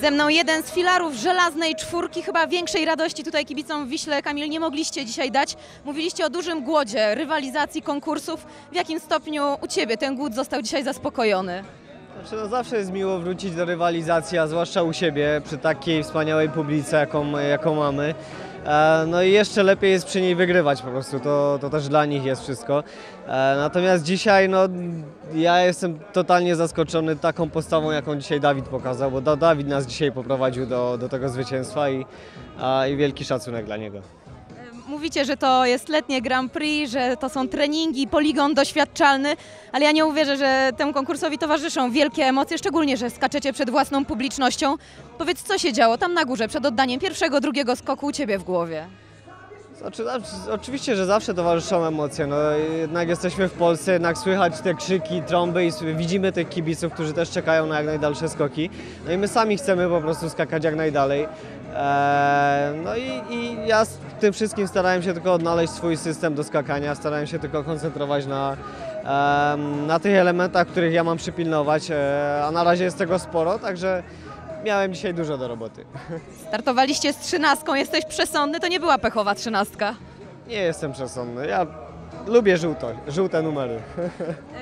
Ze mną jeden z filarów żelaznej czwórki, chyba większej radości tutaj kibicom w Wiśle, Kamil, nie mogliście dzisiaj dać. Mówiliście o dużym głodzie, rywalizacji, konkursów. W jakim stopniu u Ciebie ten głód został dzisiaj zaspokojony? Znaczy, no zawsze jest miło wrócić do rywalizacji, a zwłaszcza u siebie, przy takiej wspaniałej publice, jaką, jaką mamy. E, No i jeszcze lepiej jest przy niej wygrywać po prostu, to, to też dla nich jest wszystko. E, Natomiast dzisiaj, no ja jestem totalnie zaskoczony taką postawą, jaką dzisiaj Dawid pokazał, bo Da- Dawid nas dzisiaj poprowadził do, do tego zwycięstwa i, i wielki szacunek dla niego. Mówicie, że to jest letnie Grand Prix, że to są treningi, poligon doświadczalny, ale ja nie uwierzę, że temu konkursowi towarzyszą wielkie emocje, szczególnie, że skaczecie przed własną publicznością. Powiedz, co się działo tam na górze przed oddaniem pierwszego, drugiego skoku u Ciebie w głowie? Znaczy, oczywiście, że zawsze towarzyszą emocje. No, jednak jesteśmy w Polsce, jednak słychać te krzyki, trąby i widzimy tych kibiców, którzy też czekają na jak najdalsze skoki. No i my sami chcemy po prostu skakać jak najdalej. Eee, no i, i ja z tym wszystkim starałem się tylko odnaleźć swój system do skakania, starałem się tylko koncentrować na, na tych elementach, których ja mam przypilnować, e, a na razie jest tego sporo, także miałem dzisiaj dużo do roboty. Startowaliście z trzynastką, jesteś przesądny, to nie była pechowa trzynastka. Nie jestem przesądny, ja lubię żółto, żółte numery.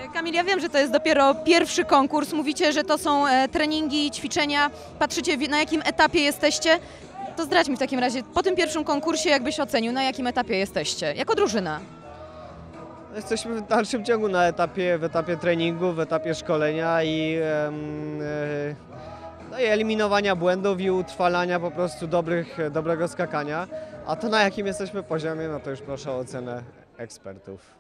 E, Kamil, ja wiem, że to jest dopiero pierwszy konkurs. Mówicie, że to są e, treningi, ćwiczenia. Patrzycie, na jakim etapie jesteście. To zdradź mi w takim razie, po tym pierwszym konkursie, jakbyś ocenił, na jakim etapie jesteście, jako drużyna. Jesteśmy w dalszym ciągu na etapie, w etapie treningu, w etapie szkolenia i, em, e, no i eliminowania błędów i utrwalania po prostu dobrych, dobrego skakania. A to na jakim jesteśmy poziomie, no to już proszę o ocenę ekspertów.